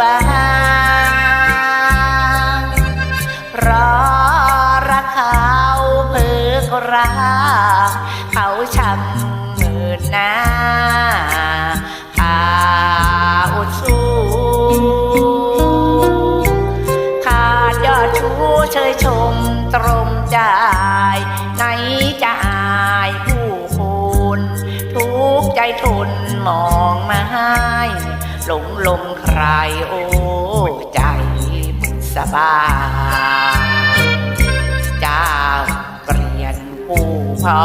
วางเพราะรักเขาเพิกราเขาช้ำหมื่นหน้าขาสู้ขาดยอดชูเชยชมตรมใจในใจผู้คนทุกใจทนมองมาให้ หลงลมใครโอ้ใจบุสบาเจ้าเปลี่ยนผู้พอ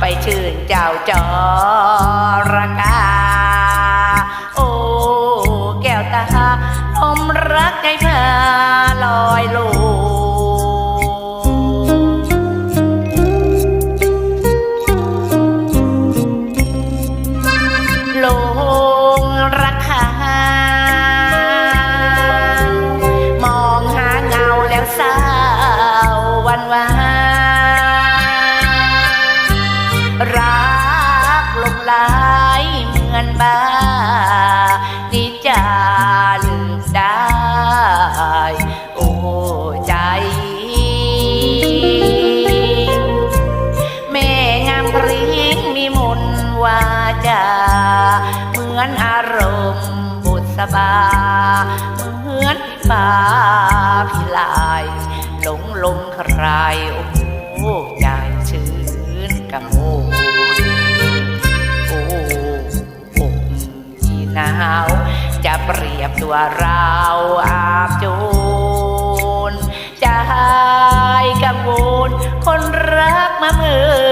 ไปชื่นเจ้าจอระกา โอ้ แก้วตาลมรักใจพาลอ รักลงไหลายเหมือนบ้านี่จะลืมได้ โอ้ใจแม่งามพริ้งมีมนวาจาเหมือนอารมณ์บุษบา เหมือนพี่าพี่ลาย หลงลงใครโอ้ใจชื้น กระโมนโอ้อกที่หนาว จะเปรียบตัวเราอาบโจรใจกังวลคนรักมาเมิน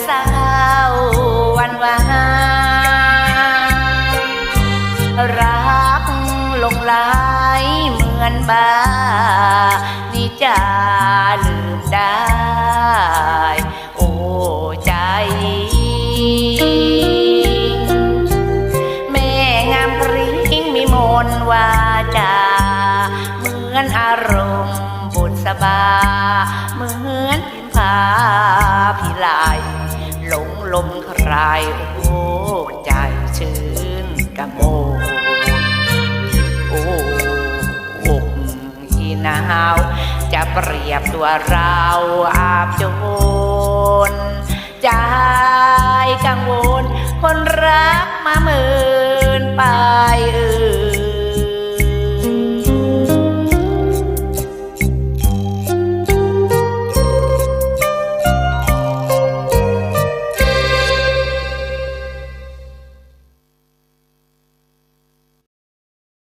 าวเศร้าวันวานรักลงไหลายเหมือนบ้า นี่จะลืมได้ โอ้ใจ แม่งามพริ้งมีมนวาจา เหมือนอารมณ์บุษบา เหมือนพิมพาพิไล หลงลมใครโอ้ใจชื้นกระโมโอ้อกอีหนาวจะเปรียบตัวเราอาบโจรใจกังวล คนรักมาเมือ